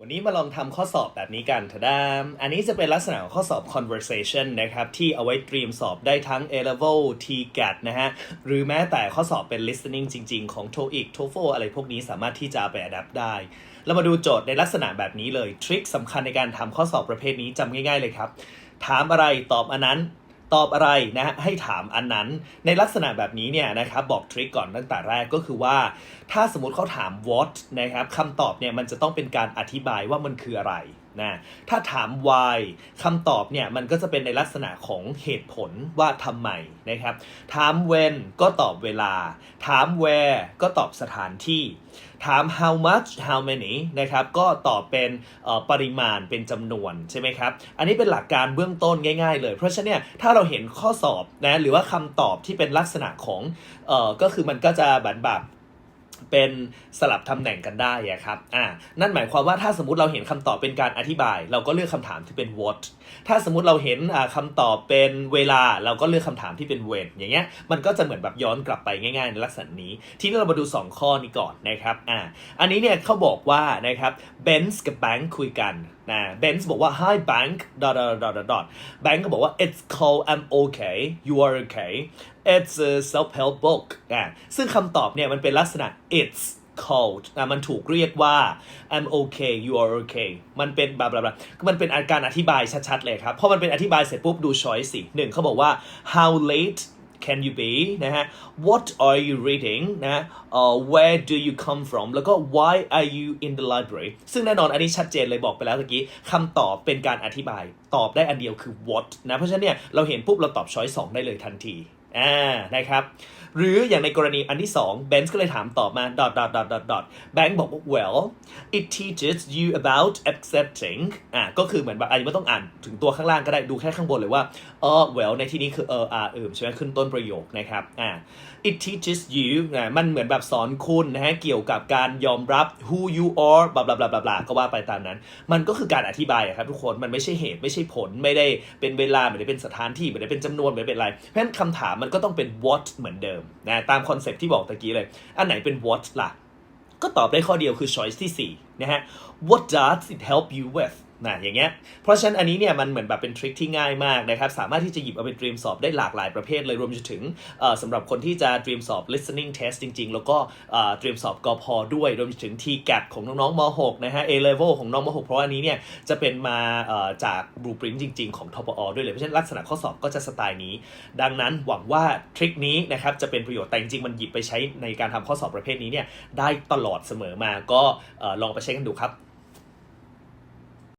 วันนี้มาลองทำข้อสอบแบบนี้กันทะดาม อันนี้จะเป็นลักษณะของข้อสอบ conversation นะครับ ที่เอาไว้เตรียมสอบได้ทั้ง A level TGAT นะฮะ หรือแม้แต่ข้อสอบเป็น listening จริง ๆ ของ TOEIC TOEFL อะไรพวกนี้สามารถที่จะเอาไป adapt ได้ เรามาดูโจทย์ในลักษณะแบบนี้เลย ทริคสำคัญในการทำข้อสอบประเภทนี้จำง่าย ๆ เลยครับ ถามอะไรตอบอันนั้น ตอบอะไรนะฮะให้ถามอันนั้น ในลักษณะแบบนี้เนี่ยนะครับบอกทริคก่อนตั้งแต่แรกก็คือว่า ถ้าสมมติเขาถาม what นะครับคำตอบเนี่ยมันจะต้องเป็นการอธิบายว่ามันคืออะไร นะถ้าถาม why คำตอบเนี่ยมันก็จะเป็นในลักษณะของเหตุผลว่าทำไมนะครับ ถาม when ก็ตอบเวลา ถาม where ก็ตอบสถานที่ ถาม how much how many นะครับ ก็ตอบเป็นปริมาณเป็นจำนวนใช่ไหมครับ อันนี้เป็นหลักการเบื้องต้นง่ายๆเลย เพราะฉะนั้นเนี่ยถ้าเราเห็นข้อสอบนะหรือว่าคำตอบที่เป็นลักษณะของออก็คือมันก็จะแบบแบบ เป็นสลับตำแหน่งกันได้อะครับ อ่า นั่นหมายความว่าถ้าสมมติเราเห็นคำตอบเป็นการอธิบาย เราก็เลือกคำถามที่เป็น what ถ้าสมมติเราเห็นอ่าคำตอบเป็นเวลา เราก็เลือกคำถามที่เป็น when อย่างเงี้ย มันก็จะเหมือนแบบย้อนกลับไปง่ายๆในลักษณะนี้ ทีนี้เรามาดู 2 ข้อนี้ก่อนนะครับ อ่า อันนี้เนี่ยเขาบอกว่านะครับเบนซ์กับแบงค์คุยกันนะเบนซ์บอกว่า hi bank dot dot dot dot dot แบงค์ก็บอกว่า it's cold I'm okay you are okay it's a self help book อ่าซึ่งคำตอบเนี่ยมันเป็นลักษณะ it's cold อะมันถูกเรียกว่า I'm okay you are okay มันเป็นบลาบลาบลามันเป็นอาการอธิบายชัดๆเลยครับ พอมันเป็นอธิบายเสร็จปุ๊บดู choice สิหนึ่งเขาบอกว่า how late can you be นะฮะ what are you reading นะ uh, where do you come from แล้วก็ why are you in the library ซึ่งแน่นอนอันนี้ชัดเจนเลยบอกไปแล้วเมื่อกี้คำตอบเป็นการอธิบาย ตอบได้อันเดียวคือ what นะ เพราะฉะนั้นเนี่ยเราเห็นปุ๊บเราตอบ choice 2ได้เลยทันที อ่านะครับหรืออย่างในกรณีอันที่2เบนซ์ก็เลยถามตอบมา dot dot dot dot dot แบงค์บอกว่า well it teaches you about accepting อ่าก็คือเหมือนแบบอันนี้ไม่ต้องอ่านถึงตัวข้างล่างก็ได้ดูแค่ข้างบนเลยว่าเออ well ในที่นี้คือเอออาเอิมใช่ไหมขึ้นต้นประโยคนะครับอ่า it teaches you นะมันเหมือนแบบสอนคุณนะฮะเกี่ยวกับการยอมรับ who you are บลาบลาบลาบลาก็ว่าไปตามนั้น มันก็คือการอธิบายครับทุกคนมันไม่ใช่เหตุไม่ใช่ผลไม่ได้เป็นเวลาไม่ได้เป็นสถานที่ไม่ได้เป็นจำนวนไม่ได้เป็นอะไรเพราะฉะนั้นคำถามมันก็ต้องเป็น what เหมือนเดิมนะตามคอนเซ็ปที่บอกตะกี้เลย อันไหนเป็น what ล่ะ ก็ตอบได้ข้อเดียวคือ choice ที่4นะฮะ what does it help you with นะอย่างเงี้ย เพราะฉะนั้นอันนี้เนี่ยมันเหมือนแบบเป็นทริคที่ง่ายมากนะครับ สามารถที่จะหยิบเอาไปเตรียมสอบได้หลากหลายประเภทเลยรวมจนถึงสำหรับคนที่จะเตรียมสอบ listening test จริง ๆ แล้วก็เตรียมสอบกพด้วย รวมถึง TGAT ของน้องๆม .6 นะฮะ A level ของน้องม .6 เพราะอันนี้เนี่ยจะเป็นมาจาก blueprint จริง ๆ ของทปอด้วยเลย เพราะฉะนั้นลักษณะข้อสอบก็จะสไตล์นี้ ดังนั้นหวังว่าทริคนี้นะครับจะเป็นประโยชน์แต่จริงๆมันหยิบไปใช้ในการทำข้อสอบประเภทนี้เนี่ยได้ตลอดเสมอมาก็ลองไปใช้กันดูครับ